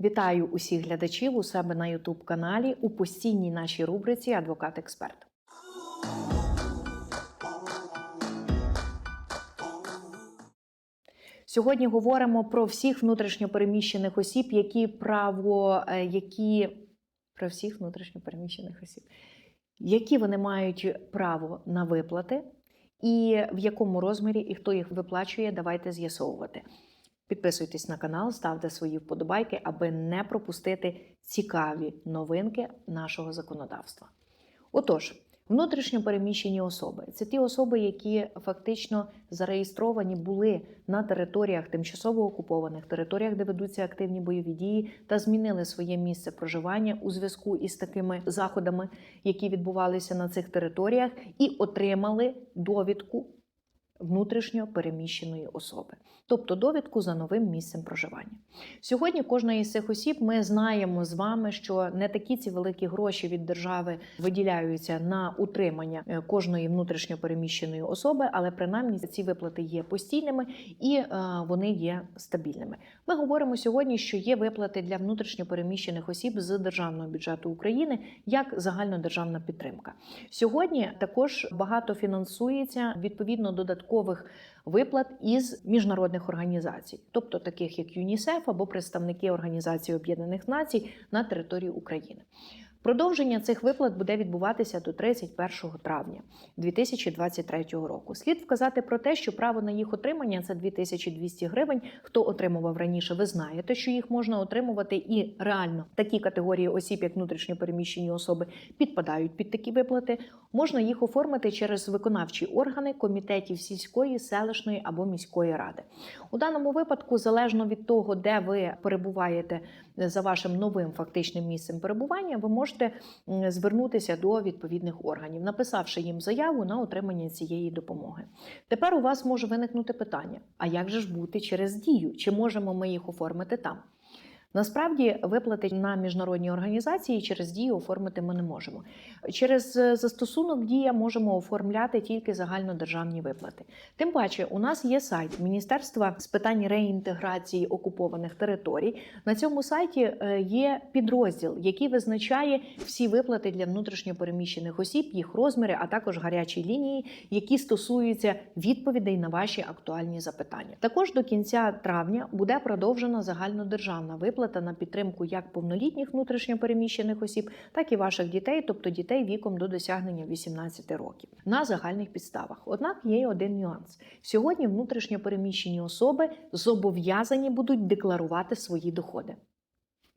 Вітаю усіх глядачів у себе на youtube каналі у постійній нашій рубриці Адвокат-експерт. Сьогодні говоримо про всіх внутрішньопереміщених осіб, які право, е, які про всіх внутрішньопереміщених осіб, які вони мають право на виплати, і в якому розмірі і хто їх виплачує, давайте з'ясовувати. Підписуйтесь на канал, ставте свої вподобайки, аби не пропустити цікаві новинки нашого законодавства. Отож, внутрішньо переміщені особи це ті особи, які фактично зареєстровані були на територіях тимчасово окупованих, територіях, де ведуться активні бойові дії, та змінили своє місце проживання у зв'язку із такими заходами, які відбувалися на цих територіях, і отримали довідку внутрішньо переміщеної особи, тобто довідку за новим місцем проживання. Сьогодні кожна із цих осіб ми знаємо з вами, що не такі ці великі гроші від держави виділяються на утримання е, кожної внутрішньо переміщеної особи, але принаймні ці виплати є постійними і е, вони є стабільними. Ми говоримо сьогодні, що є виплати для внутрішньо переміщених осіб з державного бюджету України як загальнодержавна підтримка. Сьогодні також багато фінансується відповідно додаткових виплат із міжнародних організацій, тобто таких як ЮНІСЕФ або представники Організації Об'єднаних Націй на території України. Продовження цих виплат буде відбуватися до 31 травня 2023 року. Слід вказати про те, що право на їх отримання це 2200 гривень. Хто отримував раніше, ви знаєте, що їх можна отримувати, і реально такі категорії осіб, як внутрішньо переміщені особи, підпадають під такі виплати. Можна їх оформити через виконавчі органи комітетів сільської, селищної або міської ради. У даному випадку, залежно від того, де ви перебуваєте за вашим новим фактичним місцем перебування, ви можете звернутися до відповідних органів, написавши їм заяву на отримання цієї допомоги. Тепер у вас може виникнути питання: а як же ж бути через дію? Чи можемо ми їх оформити там? Насправді виплати на міжнародні організації через дію оформити ми не можемо. Через е, застосунок дія можемо оформляти тільки загальнодержавні виплати. Тим паче, у нас є сайт Міністерства з питань реінтеграції окупованих територій. На цьому сайті е, є підрозділ, який визначає всі виплати для внутрішньопереміщених осіб, їх розміри, а також гарячі лінії, які стосуються відповідей на ваші актуальні запитання. Також до кінця травня буде продовжена загальнодержавна виплата на підтримку як повнолітніх внутрішньопереміщених осіб, так і ваших дітей, тобто дітей віком до досягнення 18 років, на загальних підставах. Однак є один нюанс: сьогодні внутрішньопереміщені особи зобов'язані будуть декларувати свої доходи.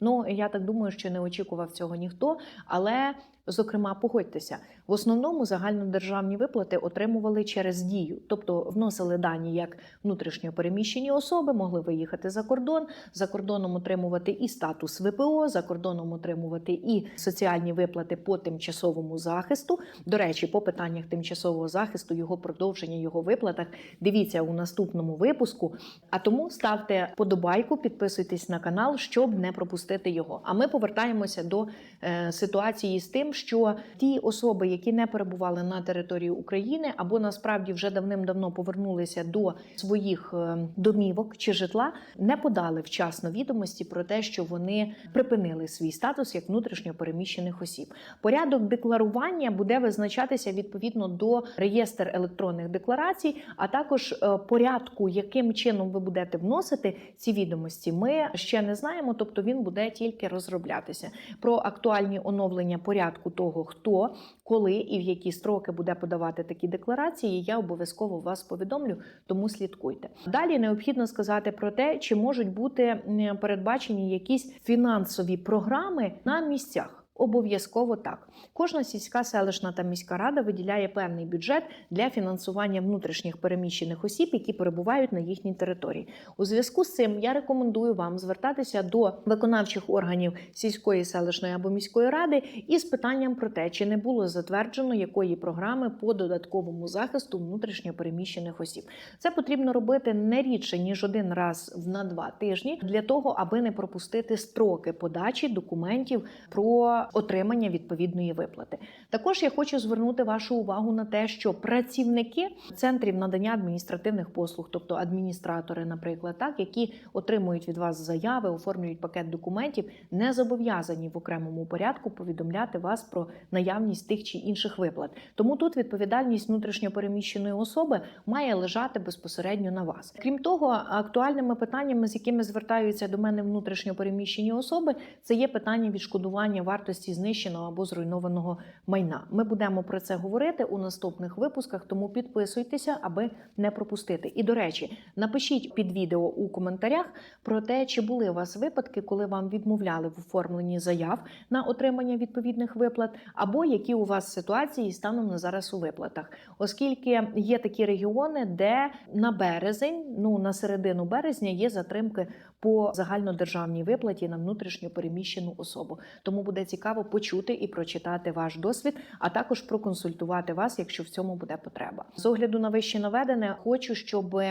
Ну, я так думаю, що не очікував цього ніхто, але Зокрема, погодьтеся, в основному загальнодержавні виплати отримували через дію, тобто вносили дані як внутрішньо переміщені особи, могли виїхати за кордон, за кордоном отримувати і статус ВПО, за кордоном отримувати і соціальні виплати по тимчасовому захисту. До речі, по питаннях тимчасового захисту, його продовження, його виплатах. Дивіться у наступному випуску. А тому ставте подобайку, підписуйтесь на канал, щоб не пропустити його. А ми повертаємося до е, ситуації з тим що ті особи, які не перебували на території України, або насправді вже давним-давно повернулися до своїх е, домівок чи житла, не подали вчасно відомості про те, що вони припинили свій статус як внутрішньо переміщених осіб. Порядок декларування буде визначатися відповідно до реєстр електронних декларацій, а також е, порядку, яким чином ви будете вносити ці відомості. Ми ще не знаємо, тобто він буде тільки розроблятися. Про актуальні оновлення порядку того, хто, коли і в які строки буде подавати такі декларації, я обов'язково вас повідомлю, тому слідкуйте. Далі необхідно сказати про те, чи можуть бути передбачені якісь фінансові програми на місцях. Обов'язково так. Кожна сільська селищна та міська рада виділяє певний бюджет для фінансування внутрішніх переміщених осіб, які перебувають на їхній території. У зв'язку з цим я рекомендую вам звертатися до виконавчих органів сільської селищної або міської ради із питанням про те, чи не було затверджено якої програми по додатковому захисту внутрішньо переміщених осіб. Це потрібно робити не рідше ніж один раз на два тижні для того, аби не пропустити строки подачі документів про отримання відповідної виплати. Також я хочу звернути вашу увагу на те, що працівники центрів надання адміністративних послуг, тобто адміністратори, наприклад, так, які отримують від вас заяви, оформлюють пакет документів, не зобов'язані в окремому порядку повідомляти вас про наявність тих чи інших виплат. Тому тут відповідальність внутрішньопереміщеної особи має лежати безпосередньо на вас. Крім того, актуальними питаннями, з якими звертаються до мене внутрішньопереміщені особи, це є питання відшкодування вартості знищеного або зруйнованого майна. Ми будемо про це говорити у наступних випусках, тому підписуйтеся, аби не пропустити. І до речі, напишіть під відео у коментарях про те, чи були у вас випадки, коли вам відмовляли в оформленні заяв на отримання відповідних виплат, або які у вас ситуації станом на зараз у виплатах, оскільки є такі регіони, де на березень, ну на середину березня, є затримки по загальнодержавній виплаті на внутрішньо переміщену особу. Тому буде цікаво почути і прочитати ваш досвід, а також проконсультувати вас, якщо в цьому буде потреба. З огляду на вище наведене, хочу, щоб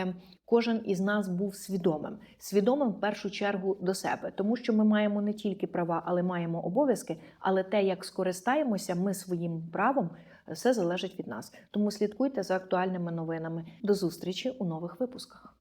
кожен із нас був свідомим, свідомим в першу чергу до себе, тому що ми маємо не тільки права, але маємо обов'язки. Але те, як скористаємося ми своїм правом, все залежить від нас. Тому слідкуйте за актуальними новинами. До зустрічі у нових випусках.